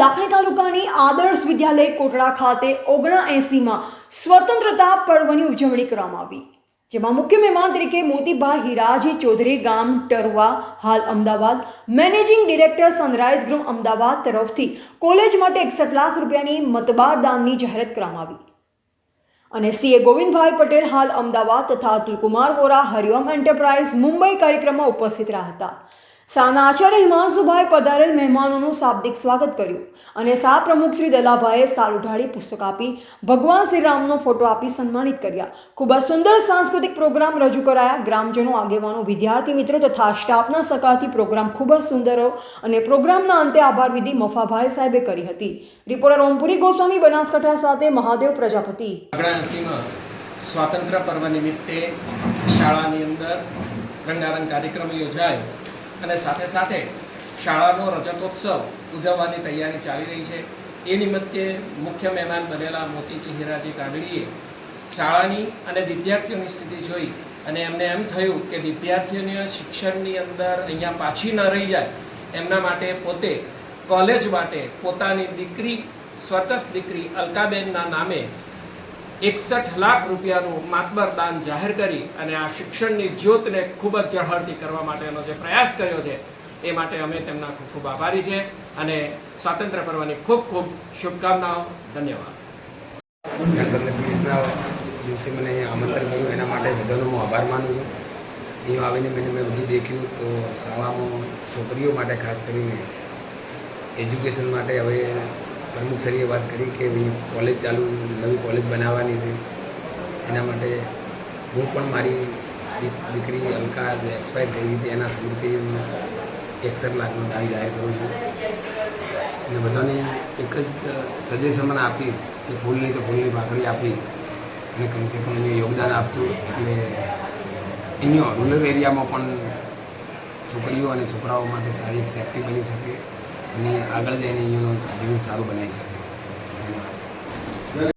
લાખણી તાલુકાની આદર્શ વિદ્યાલય કોટડા ખાતે ઓગણા એંસીમાં સ્વતંત્રતા પર્વની ઉજવણી કરવામાં આવી, જેમાં મુખ્ય મહેમાન તરીકે મોતીભાઈ હિરાજી ચૌધરી, ગામ ટરવા, હાલ Ahmedabad, managing director Sunrise Group Ahmedabad તરફથી કોલેજ માટે એકસઠ લાખ રૂપિયાની મતબાર દાનની જાહેરાત કરવામાં આવી. અને સીએ ગોવિંદભાઈ પટેલ હાલ અમદાવાદ તથા અતુલકુમાર વોરા હરિઓમ એન્ટરપ્રાઇઝ મુંબઈ કાર્યક્રમમાં ઉપસ્થિત રહ્યા હતા. આચાર્ય હિમાંશુભાઈ પધારેલ મહેમાનોનું શાબ્દિક સ્વાગત કર્યું અને શાહ પ્રમુખ શ્રી દલાભાઈએ સાલ ઉઢાડી પુસ્તક આપી, ભગવાન શ્રીરામનો ફોટો આપી સન્માનિત કર્યા. ખૂબ જ સુંદર સાંસ્કૃતિક પ્રોગ્રામ રજૂ કરાયા. ગ્રામજનો, આગેવાનો, વિદ્યાર્થી મિત્રો તથા સ્ટાફના સહકારથી પ્રોગ્રામ ખૂબ જ સુંદર અને પ્રોગ્રામના અંતે આભાર વિધિ મફાભાઈ સાહેબે કરી હતી. રિપોર્ટર ઓમપુરી ગોસ્વામી, બનાસકાંઠા સાથે મહાદેવ પ્રજાપતિ. સ્વાતંત્ર્ય પર્વ નિમિત્તે શાળાની અંદર રંગારંગ કાર્યક્રમ યોજાય. અને સાથે સાથે શાળાનો રજતોત્સવ ઉજવવાની તૈયારી ચાલી રહી છે. એ નિમિત્તે મુખ્ય મહેમાન બનેલા મોતીજી હીરાજી કાગડીએ શાળાની અને વિદ્યાર્થીઓની સ્થિતિ જોઈ અને એમને એમ થયું કે વિદ્યાર્થીઓને શિક્ષણની અંદર અહીંયા પાછી ન રહી જાય. એમના માટે પોતે કોલેજ માટે પોતાની દીકરી સ્વતસ દીકરી અલકાબેનના નામે એકસઠ લાખ રૂપિયાનું માતબર દાન જાહેર કરી અને આ શિક્ષણની જ્યોતને ખૂબ જ ઝળહળતી કરવા માટેનો જે પ્રયાસ કર્યો છે, એ માટે અમે તેમના ખૂબ ખૂબ આભારી છે અને સ્વાતંત્ર્ય પર્વની ખૂબ ખૂબ શુભકામનાઓ, ધન્યવાદ. દિવસે મને આમંત્રણ કર્યું એના માટે બધાનો હું આભાર માનું છું. અહીં આવીને મેં મેં બધું દેખ્યું, તો શાળામાં છોકરીઓ માટે ખાસ કરીને એજ્યુકેશન માટે હવે પ્રમુખ સરીએ વાત કરી કે કોલેજ ચાલુ, નવી કોલેજ બનાવવાની છે. એના માટે હું પણ મારી દીકરી અલકા જે એક્સપાયર થઈ હતી, એના સ્મૃતિ એકસઠ લાખનું દાન જાહેર કરું છું. અને બધાને એક જ સજેશન મને આપીશ કે ફૂલ નહીં તો ફૂલની ભાખડી આપી અને કમસે કમ અહીંયા યોગદાન આપજો. એટલે અહીંયા રૂરલ એરિયામાં પણ છોકરીઓ અને છોકરાઓ માટે સારી એક સેફટી બની શકે. અને આગળ જઈને અહીંયાનું જીવન સારું બનાવી શકે ધન્યવાદ.